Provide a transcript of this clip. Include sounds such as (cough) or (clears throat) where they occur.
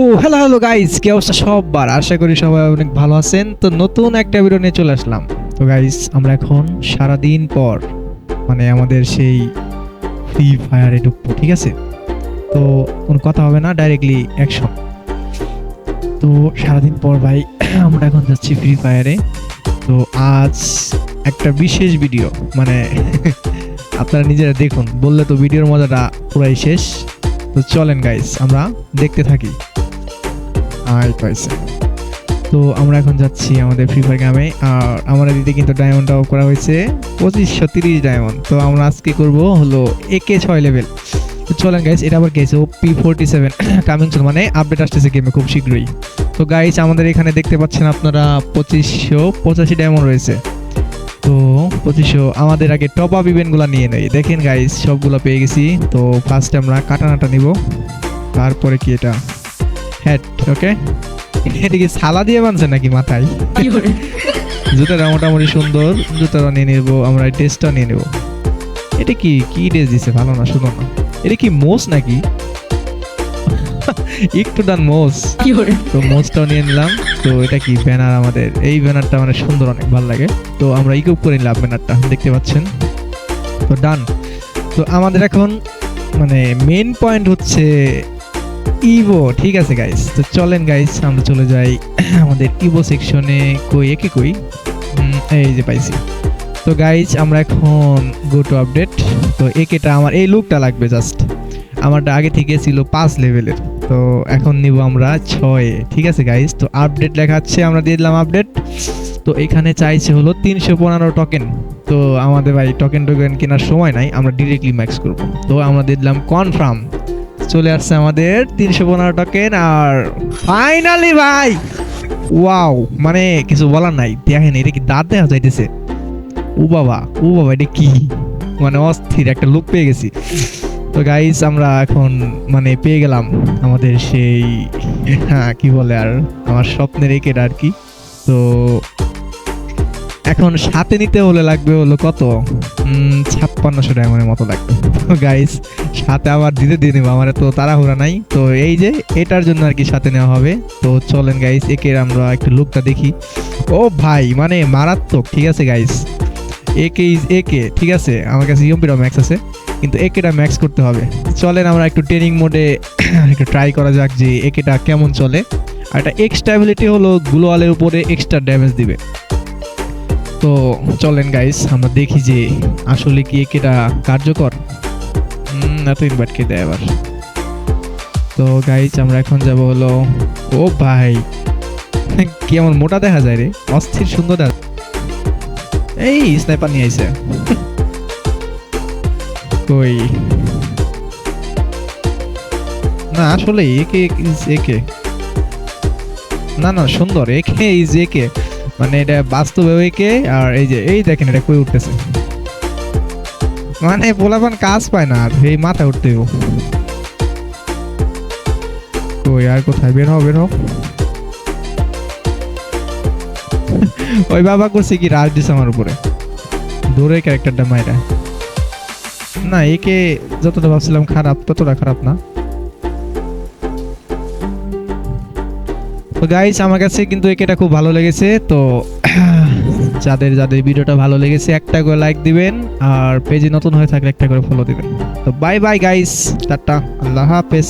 তো hello hello guys কি অবস্থা সবার? আশা করি সবাই অনেক ভালো আছেন। তো নতুন একটা ভিডিও নিয়ে চলে আসলাম। তো গাইজ আমরা এখন সারা দিন পর মানে আমাদের সেই ফ্রি ফায়ারে ঢুকবো, ঠিক আছে? তো কোনো কথা হবে না ডাইরেক্টলি অ্যাকশন তো সারাদিন পর ভাই, (clears throat) আমরা এখন যাচ্ছি ফ্রি ফায়ারে তো আজ একটা বিশেষ ভিডিও মানে (laughs) আপনারা নিজেরা দেখুন। বললে তো ভিডিওর মজাটা পুরাই শেষ। তো চলেন গাইজ আমরা দেখতে থাকি। আই পাইছে। তো আমরা এখন যাচ্ছি আমাদের ফ্রি ফায়ার গ্রামে আর আমাদের দিতে কিন্তু ডায়মন্ড অফ করা হয়েছে। পঁচিশশো তিরিশ ডায়মন্ড তো আমরা আজকে করব হলো একে ছয় লেভেল চলেন গাইস এটা আবার গেছে পি ফোরটি সেভেন কামিং চল মানে আপডেট আসতেছে গেমে খুব শীঘ্রই। তো গাইস আমাদের এখানে দেখতে পাচ্ছেন আপনারা পঁচিশশো পঁচাশি ডায়মন্ড রয়েছে। তো পঁচিশশো, আমাদের আগে টপ আপ ইভেন্টগুলো নিয়ে নেই। দেখেন গাইস সবগুলো পেয়ে গেছি। তো ফার্স্ট আমরা কাটানাটা নিব। তারপরে কি এটা? হ্যাট ওকে এটা কি সালা দিয়ে বানছে নাকি মাথায়? জুতাটা মোটামুটি সুন্দর জুতাটা নিয়ে নেব আমরা ড্রেসটা নিয়ে নেব। এটা কি কি ড্রেস দিছে? ভালো না শুনো না। এটা কি মোস নাকি? একটু ডান মোস তো মোজটাও নিয়ে নিলাম। তো এটা কি ব্যানার আমাদের? এই ব্যানারটা মানে সুন্দর অনেক ভালো লাগে। তো আমরা ইকুপ করে নিলাম ব্যানারটা দেখতে পাচ্ছেন? তো ডান তো আমাদের এখন মানে মেন পয়েন্ট হচ্ছে ইভো ঠিক আছে গাইস তো চলেন গাইস আমরা চলে যাই (clears throat) আমাদের ইভো সেকশনে কই, একে কই? এই যে পাইছি। তো গাইস আমরা এখন গো টু আপডেট তো একেটা আমার, এই লুকটা লাগবে জাস্ট আমারটা আগে থেকে ছিল পাঁচ লেভেলের তো এখন নিব আমরা ছয়ে ঠিক আছে গাইস তো আপডেট লেখাচ্ছে আমরা দিয়ে দিলাম আপডেট তো এখানে চাইছে হলো তিনশো পনেরো টোকেন তো আমাদের ভাই টোকেন টোকেন কেনার সময় নাই, আমরা ডিরেক্টলি ম্যাক্স করব। তো আমরা দিয়ে দিলাম কনফার্ম চলে আসছে আমাদের তিনশো পনেরো টোকেন আর ফাইনালি ভাই ওয়াও মানে কিছু বলার নাই, দেখেন এটা কি দাঁত দেখা যাইতেছে। ও বাবা ও বাবা, এটা কি? মানে অস্থির একটা লুক পেয়ে গেছি। তো গাইস আমরা এখন মানে পেয়ে গেলাম আমাদের সেই হ্যাঁ কি বলে আর, আমার স্বপ্নের একেটা আর কি। তো এখন সাথে নিতে হলে লাগবে হলো কত? ছাপ্পান্নশো ডায়মন্ডের মতো লাগবে। গাইস সাথে আবার দিতে দিয়ে নেব, আমার তো তাড়াহুড়া নাই। তো এই যে, এটার জন্য আর কি সাথে নেওয়া হবে। তো চলেন গাইস একে আমরা একটু লুকটা দেখি। ও ভাই মানে মারাত্মক, ঠিক আছে গাইস একে ইজ একে ঠিক আছে? আমার কাছে ইউম্পিরা ম্যাক্স আছে, কিন্তু একেটা ম্যাক্স করতে হবে। চলেন আমরা একটু ট্রেনিং মোডে (coughs) একটু ট্রাই করা যাক যে একেটা কেমন চলে। আর এটা এক্সট্রাবিলিটি হলো গ্লোয়ালের উপরে এক্সট্রা ড্যামেজ দিবে। তো চলেন গাইস আমরা দেখি যে আসলে কি একেটা কার্যকর। হুম, এত ইনভাইট কে দেয় আবার। তো গাইস আমরা এখন যাব হলো ও ভাই কি আমার মোটা দেখা যায় রে অস্থির সুন্দর এই স্নাইপার নিয়ে আইছে। কই? না আসলে একে একে না না সুন্দর একে ইজ একে মানে এটা বাস্তবে একে আর এই যে, এই দেখেন এটা কই উঠতেছে। মানে পোলাপান কাজ পায় না আর, এই মাথা উঠতে কই আর কোথায়? বের হও বের হও। (laughs) ওই বাবা করছে কি রাজ দিছে আমার উপরে। দূরে ক্যারেক্টারটা মাইরা। না, একে যতটা ভাবছিলাম খারাপ, ততটা খারাপ না। তো গাইস আমার কাছে কিন্তু একেটা খুব ভালো লেগেছে। তো, (clears throat) যাদের যাদের ভিডিওটা ভালো লেগেছে, একটা করে লাইক দিবেন, আর পেজে নতুন হয়ে থাকলে একটা করে ফলো দিবেন। তো বাই বাই গাইস টাটা আল্লাহ হাফেজ।